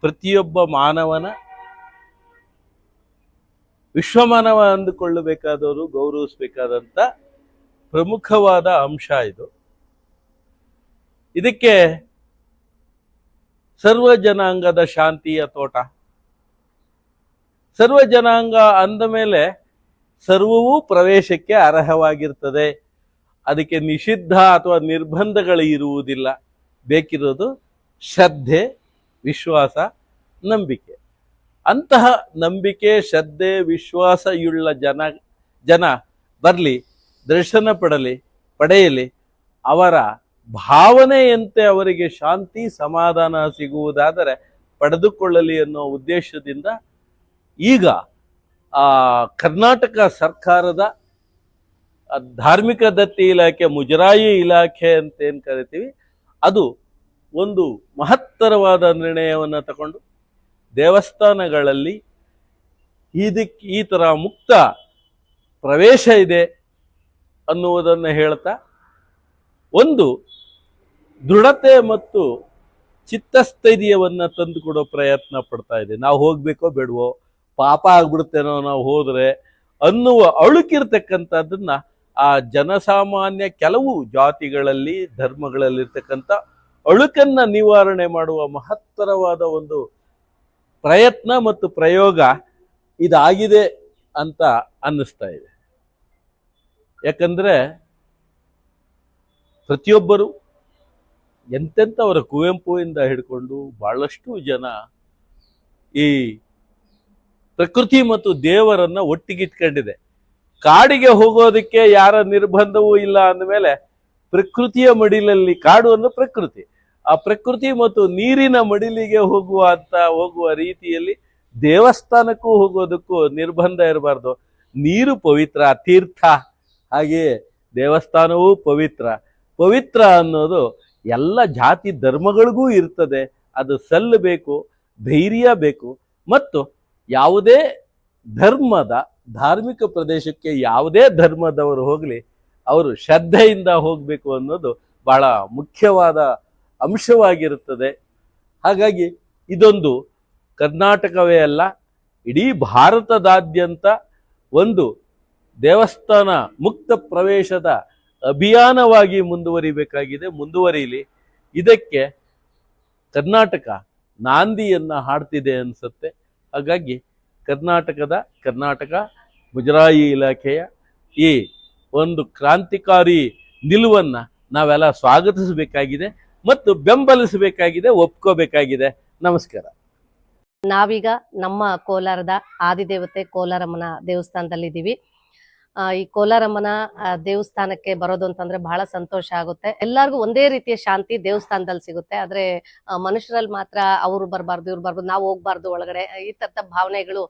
ಪ್ರತಿಯೊಬ್ಬ ಮಾನವನ ವಿಶ್ವಮಾನವ ಅಂದುಕೊಳ್ಳಬೇಕಾದವರು ಗೌರವಿಸಬೇಕಾದಂತ ಪ್ರಮುಖವಾದ ಅಂಶ ಇದು. ಇದಕ್ಕೆ ಸರ್ವ ಜನಾಂಗದ ಶಾಂತಿಯ ತೋಟ. ಸರ್ವ ಜನಾಂಗ ಅಂದ ಮೇಲೆ ಸರ್ವವೂ ಪ್ರವೇಶಕ್ಕೆ ಅರ್ಹವಾಗಿರ್ತದೆ. ಅದಕ್ಕೆ ನಿಷಿದ್ಧ ಅಥವಾ ನಿರ್ಬಂಧಗಳು ಇರುವುದಿಲ್ಲ. ಬೇಕಿರೋದು ಶ್ರದ್ಧೆ ವಿಶ್ವಾಸ, ನಂಬಿಕೆ. ಅಂತಹ ನಂಬಿಕೆ, ಶ್ರದ್ಧೆ, ವಿಶ್ವಾಸಯುಳ್ಳ ಜನ ಜನ ಬರಲಿ, ದರ್ಶನ ಪಡಲಿ, ಪಡೆಯಲಿ, ಅವರ ಭಾವನೆಯಂತೆ ಅವರಿಗೆ ಶಾಂತಿ, ಸಮಾಧಾನ ಸಿಗುವುದಾದರೆ ಪಡೆದುಕೊಳ್ಳಲಿ ಅನ್ನೋ ಉದ್ದೇಶದಿಂದ ಈಗ ಕರ್ನಾಟಕ ಸರ್ಕಾರದ ಧಾರ್ಮಿಕ ದತ್ತಿ ಇಲಾಖೆ, ಮುಜರಾಯಿ ಇಲಾಖೆ ಅಂತ ಏನು ಕರಿತೀವಿ, ಅದು ಒಂದು ಮಹತ್ತರವಾದ ನಿರ್ಣಯವನ್ನು ತಗೊಂಡು ದೇವಸ್ಥಾನಗಳಲ್ಲಿ ಇದಕ್ಕೆ ಈ ಥರ ಮುಕ್ತ ಪ್ರವೇಶ ಇದೆ ಅನ್ನುವುದನ್ನು ಹೇಳ್ತಾ ಒಂದು ದೃಢತೆ ಮತ್ತು ಚಿತ್ತಸ್ಥೈರ್ಯವನ್ನು ತಂದುಕೊಡೋ ಪ್ರಯತ್ನ ಪಡ್ತಾ ಇದೆ. ನಾವು ಹೋಗಬೇಕೋ ಬೇಡವೋ, ಪಾಪ ಆಗ್ಬಿಡುತ್ತೇನೋ ನಾವು ಹೋದರೆ ಅನ್ನುವ ಅಳುಕಿರ್ತಕ್ಕಂಥದ್ದನ್ನು ಆ ಜನಸಾಮಾನ್ಯ ಕೆಲವು ಜಾತಿಗಳಲ್ಲಿ, ಧರ್ಮಗಳಲ್ಲಿರ್ತಕ್ಕಂಥ ಅಳುಕನ್ನ ನಿವಾರಣೆ ಮಾಡುವ ಮಹತ್ತರವಾದ ಒಂದು ಪ್ರಯತ್ನ ಮತ್ತು ಪ್ರಯೋಗ ಇದಾಗಿದೆ ಅಂತ ಅನ್ನಿಸ್ತಾ ಇದೆ. ಯಾಕಂದ್ರೆ ಪ್ರತಿಯೊಬ್ಬರು ಎಂತೆಂಥವರ ಕುವೆಂಪುವಿಂದ ಹಿಡ್ಕೊಂಡು ಬಹಳಷ್ಟು ಜನ ಈ ಪ್ರಕೃತಿ ಮತ್ತು ದೇವರನ್ನ ಒಟ್ಟಿಗಿಟ್ಕೊಂಡಿದೆ. ಕಾಡಿಗೆ ಹೋಗೋದಕ್ಕೆ ಯಾರ ನಿರ್ಬಂಧವೂ ಇಲ್ಲ ಅಂದಮೇಲೆ ಪ್ರಕೃತಿಯ ಮಡಿಲಲ್ಲಿ ಕಾಡು ಅಂದ್ರೆ ಪ್ರಕೃತಿ. ಆ ಪ್ರಕೃತಿ ಮತ್ತು ನೀರಿನ ಮಡಿಲಿಗೆ ಹೋಗುವ ಅಂತ ಹೋಗುವ ರೀತಿಯಲ್ಲಿ ದೇವಸ್ಥಾನಕ್ಕೂ ಹೋಗೋದಕ್ಕೂ ನಿರ್ಬಂಧ ಇರಬಾರ್ದು. ನೀರು ಪವಿತ್ರ, ತೀರ್ಥ. ಹಾಗೆಯೇ ದೇವಸ್ಥಾನವೂ ಪವಿತ್ರ. ಪವಿತ್ರ ಅನ್ನೋದು ಎಲ್ಲ ಜಾತಿ ಧರ್ಮಗಳಿಗೂ ಇರ್ತದೆ. ಅದು ಸಲ್ಲಬೇಕು ಧೈರ್ಯ ಬೇಕು. ಮತ್ತು ಯಾವುದೇ ಧರ್ಮದ, ಧಾರ್ಮಿಕ ಪ್ರದೇಶಕ್ಕೆ ಯಾವುದೇ ಧರ್ಮದವರು ಹೋಗಲಿ, ಅವರು ಶ್ರದ್ಧೆಯಿಂದ ಹೋಗಬೇಕು ಅನ್ನೋದು ಬಹಳ ಮುಖ್ಯವಾದ ಅಂಶವಾಗಿರುತ್ತದೆ. ಹಾಗಾಗಿ ಇದೊಂದು ಕರ್ನಾಟಕವೇ ಅಲ್ಲ, ಇಡೀ ಭಾರತದಾದ್ಯಂತ ಒಂದು ದೇವಸ್ಥಾನ ಮುಕ್ತ ಪ್ರವೇಶದ ಅಭಿಯಾನವಾಗಿ ಮುಂದುವರಿಬೇಕಾಗಿದೆ ಮುಂದುವರಿಯಲಿ ಇದಕ್ಕೆ ಕರ್ನಾಟಕ ನಾಂದಿಯನ್ನು ಹಾಡ್ತಿದೆ ಅನಿಸುತ್ತೆ. ಹಾಗಾಗಿ ಕರ್ನಾಟಕದ ಕರ್ನಾಟಕ ಮುಜರಾಯಿ ಇಲಾಖೆಯ ಈ ಒಂದು ಕ್ರಾಂತಿಕಾರಿ ನಿಲುವನ್ನು ನಾವೆಲ್ಲ ಸ್ವಾಗತಿಸಬೇಕಾಗಿದೆ. ಮತ್ತು ಬೆಂಬಲಿಸಬೇಕಾಗಿದೆ, ಒಪ್ಕೋಬೇಕಾಗಿದೆ. ನಮಸ್ಕಾರ. ನಾವೀಗ ನಮ್ಮ ಕೋಲಾರದ ಆದಿದೇವತೆ ಕೋಲಾರಮ್ಮನ ದೇವಸ್ಥಾನದಲ್ಲಿದ್ದೀವಿ. ಈ ಕೋಲಾರಮ್ಮನ ದೇವಸ್ಥಾನಕ್ಕೆ ಬರೋದು ಅಂತಂದ್ರೆ ಬಹಳ ಸಂತೋಷ ಆಗುತ್ತೆ. ಎಲ್ಲರಿಗೂ ಒಂದೇ ರೀತಿಯ ಶಾಂತಿ ದೇವಸ್ಥಾನದಲ್ಲಿ ಸಿಗುತ್ತೆ. ಆದ್ರೆ ಮನುಷ್ಯರಲ್ಲಿ ಮಾತ್ರ ಅವ್ರು ಬರಬಾರ್ದು, ಇವ್ರು ಬರ್ಬಾರ್ದು, ನಾವು ಹೋಗ್ಬಾರ್ದು ಒಳಗಡೆ. ಈ ತರದ ಭಾವನೆಗಳು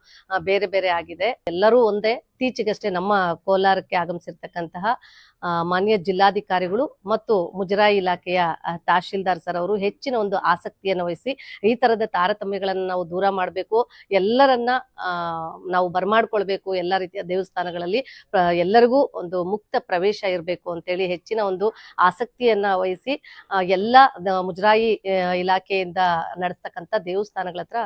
ಬೇರೆ ಬೇರೆ ಆಗಿದೆ. ಎಲ್ಲರೂ ಒಂದೇ. ಇತ್ತೀಚೆಗಷ್ಟೇ ನಮ್ಮ ಕೋಲಾರಕ್ಕೆ ಆಗಮಿಸಿರ್ತಕ್ಕಂತಹ ಮಾನ್ಯ ಜಿಲ್ಲಾಧಿಕಾರಿಗಳು ಮತ್ತು ಮುಜರಾಯಿ ಇಲಾಖೆಯ ತಹಶೀಲ್ದಾರ್ ಸರ್ ಅವರು ಹೆಚ್ಚಿನ ಒಂದು ಆಸಕ್ತಿಯನ್ನು ವಹಿಸಿ ಈ ತರದ ತಾರತಮ್ಯಗಳನ್ನು ನಾವು ದೂರ ಮಾಡಬೇಕು. ಎಲ್ಲರನ್ನ ನಾವು ಬರ್ಮಾಡ್ಕೊಳ್ಬೇಕು. ಎಲ್ಲ ರೀತಿಯ ದೇವಸ್ಥಾನಗಳಲ್ಲಿ ಎಲ್ಲರಿಗೂ ಒಂದು ಮುಕ್ತ ಪ್ರವೇಶ ಇರಬೇಕು ಅಂತೇಳಿ ಹೆಚ್ಚಿನ ಒಂದು ಆಸಕ್ತಿಯನ್ನ ವಹಿಸಿ ಎಲ್ಲ ಮುಜರಾಯಿ ಇಲಾಖೆಯಿಂದ ನಡೆಸ್ತಕ್ಕಂಥ ದೇವಸ್ಥಾನಗಳ ಹತ್ರ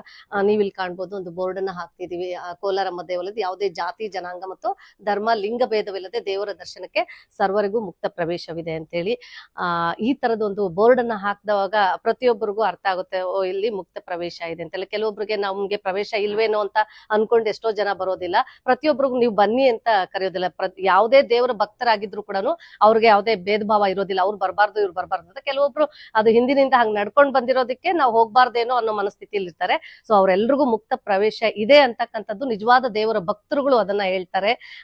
ನೀವಿಲ್ಲಿ ಕಾಣ್ಬೋದು. ಒಂದು ಬೋರ್ಡ್ ಅನ್ನ ಹಾಕ್ತಿದೀವಿ ಕೋಲಾರಮ್ಮ ದೇವಾಲಯದ ಯಾವುದೇ ಜಾತಿ, ಜನಾಂಗ ಮತ್ತು ಧರ್ಮ ಲಿಂಗ ಭೇದವಿಲ್ಲದೆ ದೇವರ ದರ್ಶನಕ್ಕೆ ಸರ್ವರಿಗೂ ಮುಕ್ತ ಪ್ರವೇಶವಿದೆ ಅಂತೇಳಿ. ಆ, ಈ ತರದ ಒಂದು ಬೋರ್ಡ್ ಅನ್ನ ಹಾಕಿದವಾಗ ಪ್ರತಿಯೊಬ್ಬರಿಗೂ ಅರ್ಥ ಆಗುತ್ತೆ, ಓ, ಇಲ್ಲಿ ಮುಕ್ತ ಪ್ರವೇಶ ಇದೆ ಅಂತೆಲ್ಲ ಕೆಲವೊಬ್ರಿಗೆ ನಮ್ಗೆ ಪ್ರವೇಶ ಇಲ್ವೇನೋ ಅಂತ ಅನ್ಕೊಂಡು ಎಷ್ಟೋ ಜನ ಬರೋದಿಲ್ಲ. ಪ್ರತಿಯೊಬ್ಬರಿಗೂ ನೀವು ಬನ್ನಿ ಅಂತ ಕರೆಯೋದಿಲ್ಲ. ಯಾವುದೇ ದೇವರ ಭಕ್ತರಾಗಿದ್ರು ಕೂಡ ಅವ್ರಿಗೆ ಯಾವುದೇ ಭೇದ ಭಾವ ಇರೋದಿಲ್ಲ. ಅವ್ರು ಬರಬಾರ್ದು, ಇವ್ರು ಬರಬಾರ್ದು ಅಂತ ಕೆಲವೊಬ್ರು ಅದು ಹಿಂದಿನಿಂದ ಹಂಗ್ ನಡ್ಕೊಂಡ್ ಬಂದಿರೋದಕ್ಕೆ ನಾವು ಹೋಗ್ಬಾರ್ದೇನೋ ಅನ್ನೋ ಮನಸ್ಥಿತಿಯಲ್ಲಿ ಇರ್ತಾರೆ ಸೊ ಅವರೆಲ್ರಿಗೂ ಮುಕ್ತ ಪ್ರವೇಶ ಇದೆ ಅಂತಕ್ಕಂಥದ್ದು ನಿಜವಾದ ದೇವರ ಭಕ್ತರುಗಳು ಅದನ್ನ ಹೇಳ್ತಾರೆ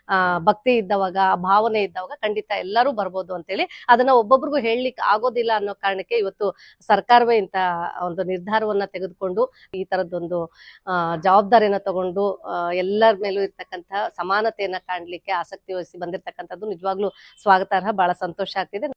ಆ, ಭಕ್ತಿ ಇದ್ದವಾಗ, ಭಾವನೆ ಇದ್ದವಾಗ ಖಂಡಿತ ಎಲ್ಲರೂ ಬರ್ಬೋದು ಅಂತೇಳಿ ಅದನ್ನ ಒಬ್ಬೊಬ್ರಿಗೂ ಹೇಳಲಿಕ್ಕೆ ಆಗೋದಿಲ್ಲ ಅನ್ನೋ ಕಾರಣಕ್ಕೆ ಇವತ್ತು ಸರ್ಕಾರವೇ ಇಂತ ಒಂದು ನಿರ್ಧಾರವನ್ನ ತೆಗೆದುಕೊಂಡು ಈ ತರದೊಂದು ಜವಾಬ್ದಾರಿಯನ್ನ ತಗೊಂಡು ಎಲ್ಲರ ಮೇಲೂ ಇರ್ತಕ್ಕಂತಹ ಸಮಾನತೆಯನ್ನ ಕಾಣಲಿಕ್ಕೆ ಆಸಕ್ತಿ ವಹಿಸಿ ಬಂದಿರತಕ್ಕಂಥದ್ದು ನಿಜವಾಗ್ಲೂ ಸ್ವಾಗತಾರ್ಹ. ಬಹಳ ಸಂತೋಷ ಆಗ್ತಿದೆ.